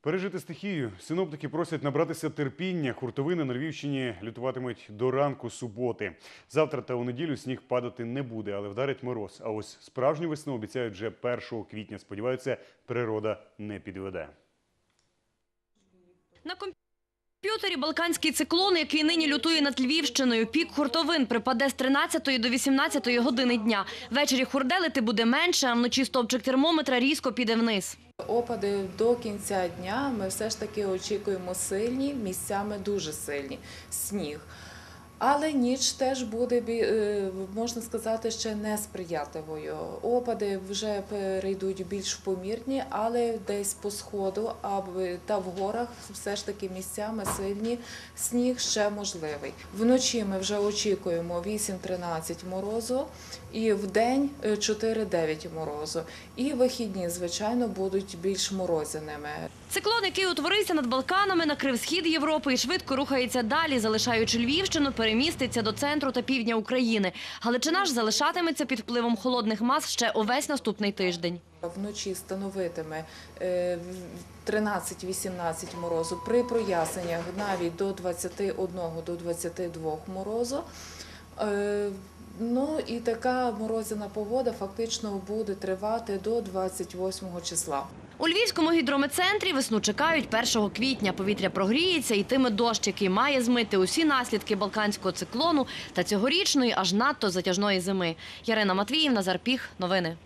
Пережити стихію синоптики просять набратися терпіння. Хуртовини на Львівщині лютуватимуть до ранку суботи. Завтра та у неділю сніг падати не буде, але вдарить мороз. А ось справжню весну обіцяють вже 1 квітня. Сподіваються, природа не підведе. На комп'ютері балканський циклон, який нині лютує над Львівщиною. Пік хуртовин припаде з 13 до 18 години дня. Ввечері хурделити буде менше, а вночі стовпчик термометра різко піде вниз. Опади до кінця дня ми все ж таки очікуємо сильні, місцями дуже сильні сніг. Але ніч теж буде, е, можна сказати, ще несприятливою. Опади вже перейдуть більш помірні, але десь по сходу та в горах все ж таки місцями сильні сніг ще можливий. Вночі ми вже очікуємо 8-13 морозу, і в день е, 4-9 морозу. І вихідні, звичайно, будуть більш морозяними. Циклон, який утворився над Балканами, накрив схід Європи і швидко рухається далі, залишаючи Львівщину, переміститься до центру та півдня України. Галичина ж залишатиметься під впливом холодних мас ще увесь наступний тиждень. Вночі становитиме е, в- 13-18 морозу, при проясненнях навіть до 21 до 22 морозу. Е, Ну і така морозяна погода фактично буде тривати до 28 числа. У Львівському гідрометцентрі весну чекають 1 квітня. Повітря прогріється і тиме дощ, який має змити усі наслідки балканського циклону та цьогорічної аж надто затяжної зими. Ярина Матвіїв, Назар Піх. Новини.